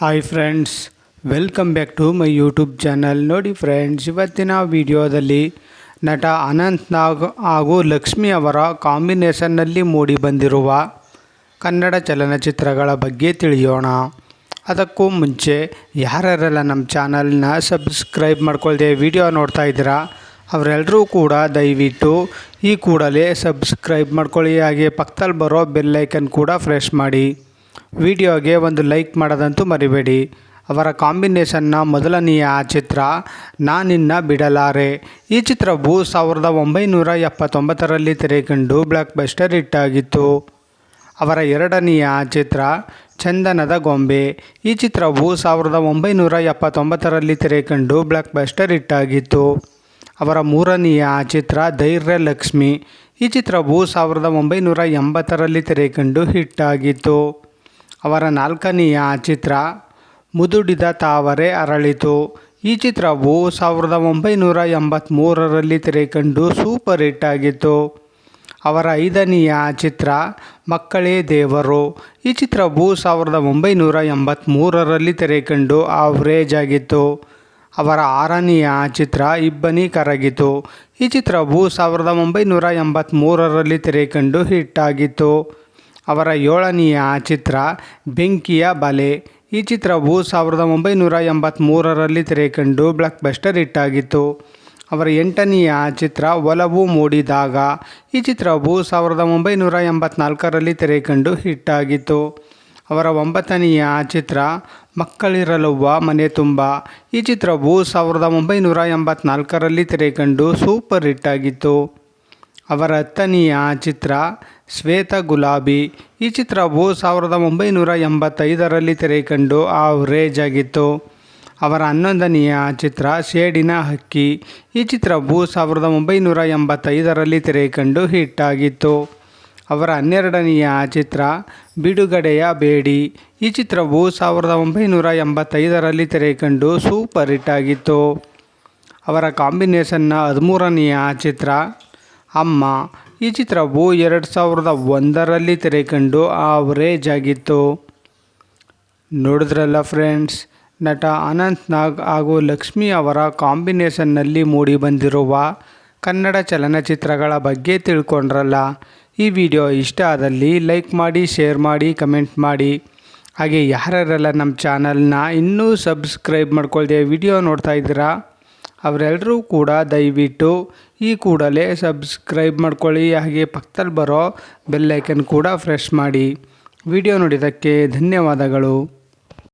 Hi friends welcome back to my YouTube channel ನೋಡಿ friends ಇವತ್ತಿನ ವಿಡಿಯೋದಲ್ಲಿ ನಟ ಅನಂತ್ ನಾಗ್ ಹಾಗೂ ಲಕ್ಷ್ಮಿ ಅವರ ಕಾಂಬಿನೇಷನ್ನಲ್ಲಿ ಮೂಡಿ ಬಂದಿರುವ ಕನ್ನಡ ಚಲನಚಿತ್ರಗಳ ಬಗ್ಗೆ ತಿಳಿಯೋಣ. ಅದಕ್ಕೂ ಮುಂಚೆ ಯಾರ್ಯಾರೆಲ್ಲ ನಮ್ಮ ಚಾನಲ್ನ ಸಬ್ಸ್ಕ್ರೈಬ್ ಮಾಡ್ಕೊಳ್ದೆ ವಿಡಿಯೋ ನೋಡ್ತಾ ಇದ್ದೀರಾ ಅವರೆಲ್ಲರೂ ಕೂಡ ದಯವಿಟ್ಟು ಈ ಕೂಡಲೇ ಸಬ್ಸ್ಕ್ರೈಬ್ ಮಾಡ್ಕೊಳ್ಳಿ. ಹಾಗೆ ಪಕ್ಕದಲ್ಲಿ ಬರೋ ಬೆಲ್ಲೈಕನ್ ಕೂಡ ಫ್ರೆಶ್ ಮಾಡಿ. ವಿಡಿಯೋಗೆ ಒಂದು ಲೈಕ್ ಮಾಡೋದಂತೂ ಮರಿಬೇಡಿ. ಅವರ ಕಾಂಬಿನೇಷನ್ನ ಮೊದಲನೆಯ ಚಿತ್ರ ನಾನಿನ್ನ ಬಿಡಲಾರೆ. ಈ ಚಿತ್ರವು ಸಾವಿರದ ಒಂಬೈನೂರ ಎಪ್ಪತ್ತೊಂಬತ್ತರಲ್ಲಿ ತೆರೆಕಂಡು ಬ್ಲಾಕ್ ಬಸ್ಟರ್ ಹಿಟ್ಟಾಗಿತ್ತು. ಅವರ ಎರಡನೆಯ ಚಿತ್ರ, ಚಂದನದ ಗೊಂಬೆ. ಈ ಚಿತ್ರವು ಸಾವಿರದ ಒಂಬೈನೂರ ಎಪ್ಪತ್ತೊಂಬತ್ತರಲ್ಲಿ ತೆರೆಕಂಡು ಬ್ಲಾಕ್ ಬಸ್ಟರ್ ಹಿಟ್ಟಾಗಿತ್ತು. ಅವರ ಮೂರನೆಯ ಚಿತ್ರ ಧೈರ್ಯ ಲಕ್ಷ್ಮಿ ಈ ಚಿತ್ರವು ಸಾವಿರದ ಒಂಬೈನೂರ ಎಂಬತ್ತರಲ್ಲಿ ತೆರೆಕಂಡು ಹಿಟ್ಟಾಗಿತ್ತು. ಅವರ ನಾಲ್ಕನೆಯ ಚಿತ್ರ ಮುದುಡಿದ ತಾವರೆ ಅರಳಿತು. ಈ ಚಿತ್ರವು ಸಾವಿರದ ಒಂಬೈನೂರ ಎಂಬತ್ತ್ಮೂರರಲ್ಲಿ ತೆರೆಕಂಡು ಸೂಪರ್ ಹಿಟ್ ಆಗಿತ್ತು. ಅವರ ಐದನೆಯ ಚಿತ್ರ ಮಕ್ಕಳೇ ದೇವರು. ಈ ಚಿತ್ರವು ಸಾವಿರದ ಒಂಬೈನೂರ ಎಂಬತ್ತ್ಮೂರರಲ್ಲಿ ತೆರೆಕಂಡು ಆವ್ರೇಜ್ ಆಗಿತ್ತು. ಅವರ ಆರನೆಯ ಚಿತ್ರ ಇಬ್ಬನಿ ಕರಗಿತು. ಈ ಚಿತ್ರವು ಸಾವಿರದ ಒಂಬೈನೂರ ಎಂಬತ್ತ್ಮೂರರಲ್ಲಿ ತೆರೆಕಂಡು ಹಿಟ್ ಆಗಿತ್ತು. ಅವರ ಏಳನೆಯ ಚಿತ್ರ ಬೆಂಕಿಯ ಬಲೆ. ಈ ಚಿತ್ರವು ಸಾವಿರದ ಒಂಬೈನೂರ ಎಂಬತ್ತ್ಮೂರರಲ್ಲಿ ತೆರೆಕಂಡು ಬ್ಲಾಕ್ ಬಸ್ಟರ್ ಹಿಟ್ಟಾಗಿತ್ತು ಅವರ ಎಂಟನೆಯ ಚಿತ್ರ ಒಲವು ಮೂಡಿದಾಗ. ಈ ಚಿತ್ರವು ಸಾವಿರದ ಒಂಬೈನೂರ ಎಂಬತ್ನಾಲ್ಕರಲ್ಲಿ ತೆರೆಕಂಡು ಹಿಟ್ಟಾಗಿತ್ತು ಅವರ ಒಂಬತ್ತನೆಯ ಚಿತ್ರ ಮಕ್ಕಳಿರಲುವ ಮನೆ ತುಂಬ. ಈ ಚಿತ್ರವು ಸಾವಿರದ ಒಂಬೈನೂರ ಎಂಬತ್ನಾಲ್ಕರಲ್ಲಿ ತೆರೆಕಂಡು ಸೂಪರ್ ಹಿಟ್ಟಾಗಿತ್ತು ಅವರ ಹತ್ತನೆಯ ಚಿತ್ರ ಶ್ವೇತ ಗುಲಾಬಿ. ಈ ಚಿತ್ರವು ಸಾವಿರದ ಒಂಬೈನೂರ ಎಂಬತ್ತೈದರಲ್ಲಿ ತೆರೆಕಂಡು ಆವ್ರೇಜ್ ಆಗಿತ್ತು ಅವರ ಹನ್ನೊಂದನೆಯ ಚಿತ್ರ ಶೇಡಿನ ಹಕ್ಕಿ. ಈ ಚಿತ್ರವು ಸಾವಿರದ ಒಂಬೈನೂರ ಎಂಬತ್ತೈದರಲ್ಲಿ ತೆರೆಕಂಡು ಹಿಟ್ಟಾಗಿತ್ತು. ಅವರ ಹನ್ನೆರಡನೆಯ ಚಿತ್ರ ಬಿಡುಗಡೆಯ ಬೇಡಿ. ಈ ಚಿತ್ರವು ಸಾವಿರದ ಒಂಬೈನೂರ ಎಂಬತ್ತೈದರಲ್ಲಿ ತೆರೆಕಂಡು ಸೂಪರ್ ಹಿಟ್ ಆಗಿತ್ತು. ಅವರ ಕಾಂಬಿನೇಷನ್ನ ಹದಿಮೂರನೆಯ ಚಿತ್ರ ಅಮ್ಮ, ಈ ಚಿತ್ರವು ಎರಡು ಸಾವಿರದ ಒಂದರಲ್ಲಿ ತೆರೆಕಂಡು ಆವರೇಜ್ ಆಗಿತ್ತು ನೋಡಿದ್ರಲ್ಲ ಫ್ರೆಂಡ್ಸ್ ನಟ ಅನಂತ್ ನಾಗ್ ಹಾಗೂ ಲಕ್ಷ್ಮಿ ಅವರ ಕಾಂಬಿನೇಷನ್ನಲ್ಲಿ ಮೂಡಿಬಂದಿರುವ ಕನ್ನಡ ಚಲನಚಿತ್ರಗಳ ಬಗ್ಗೆ ತಿಳ್ಕೊಂಡ್ರಲ್ಲ. ಈ ವಿಡಿಯೋ ಇಷ್ಟ ಆದಲ್ಲಿ ಲೈಕ್ ಮಾಡಿ ಶೇರ್ ಮಾಡಿ ಕಮೆಂಟ್ ಮಾಡಿ. ಹಾಗೆ ಯಾರ್ಯಾರೆಲ್ಲ ನಮ್ಮ ಚಾನಲ್ನ ಇನ್ನೂ ಸಬ್ಸ್ಕ್ರೈಬ್ ಮಾಡ್ಕೊಳ್ದೆ ವಿಡಿಯೋ ನೋಡ್ತಾ ಇದ್ದೀರಾ? ಅವರೆಲ್ಲರೂ ಕೂಡ ದಯವಿಟ್ಟು ಈ ಕೂಡಲೇ ಸಬ್ಸ್ಕ್ರೈಬ್ ಮಾಡ್ಕೊಳ್ಳಿ. ಹಾಗೆ ಪಕ್ಕದಲ್ಲಿ ಬರೋ ಬೆಲ್ಲೈಕನ್ ಕೂಡ ಫ್ರೆಶ್ ಮಾಡಿ. ವಿಡಿಯೋ ನೋಡಿದ್ದಕ್ಕೆ ಧನ್ಯವಾದಗಳು.